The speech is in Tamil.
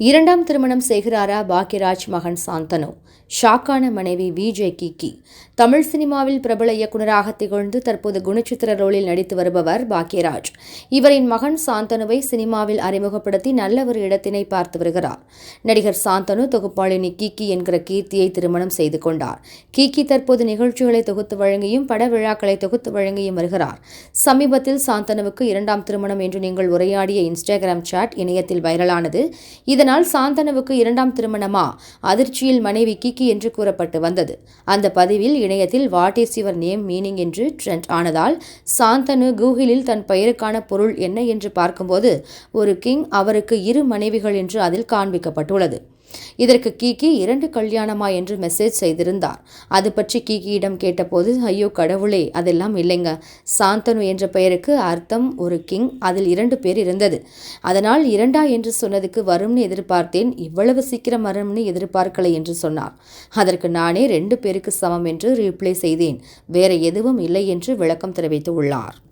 இரண்டாம் திருமணம் செய்கிறாரா பாக்யராஜ் மகன் சாந்தனு? ஷாக்கான மனைவி விஜய் கிக்கி தமிழ் சினிமாவில் பிரபல இயக்குநராக திகழ்ந்து தற்போது குணச்சித்திர ரோலில் நடித்து வருபவர் பாக்யராஜ் இவரின் மகன் சாந்தனுவை சினிமாவில் அறிமுகப்படுத்தி நல்ல ஒரு இடத்தினை பார்த்து வருகிறார். நடிகர் சாந்தனு தொகுப்பாளினி கிகி என்கிற கீர்த்தியை திருமணம் செய்து கொண்டார். கிகி தற்போது நிகழ்ச்சிகளை தொகுத்து வழங்கியும் பட விழாக்களை தொகுத்து வழங்கியும் வருகிறார். சமீபத்தில் சாந்தனுவுக்கு இரண்டாம் திருமணம் என்று நீங்கள் உரையாடிய இன்ஸ்டாகிராம் சாட் இணையத்தில் வைரலானது. இதன் இதனால் சாந்தனுவுக்கு இரண்டாம் திருமணமா? அதிர்ச்சியில் மனைவி கிக்கி என்று கூறப்பட்டு வந்தது. அந்த பதிவில் இணையத்தில் what is your name meaning என்று ட்ரெண்ட் ஆனதால் சாந்தனு கூகிளில் தன் பெயருக்கான பொருள் என்ன என்று பார்க்கும்போது ஒரு கிங் அவருக்கு இரு மனைவிகள் என்று அதில் காண்பிக்கப்பட்டுள்ளது. இதற்கு கீகி இரண்டு கல்யாணமா என்று மெசேஜ் செய்திருந்தார். அது பற்றி கீகியிடம் கேட்டபோது ஐயோ கடவுளே அதெல்லாம் இல்லைங்க. சாந்தனு என்ற பெயருக்கு அர்த்தம் ஒரு கிங் அதில் இரண்டு பேர் இருந்தது. அதனால் இரண்டா என்று சொன்னதுக்கு வரும்னு எதிர்பார்த்தேன். இவ்வளவு சீக்கிரம் வரும்னு எதிர்பார்க்கலை என்று சொன்னார். அதற்கு நானே ரெண்டு பேருக்கு சமம் என்று ரிப்ளை செய்தேன். வேற எதுவும் இல்லை என்று விளக்கம் தெரிவித்து உள்ளார்.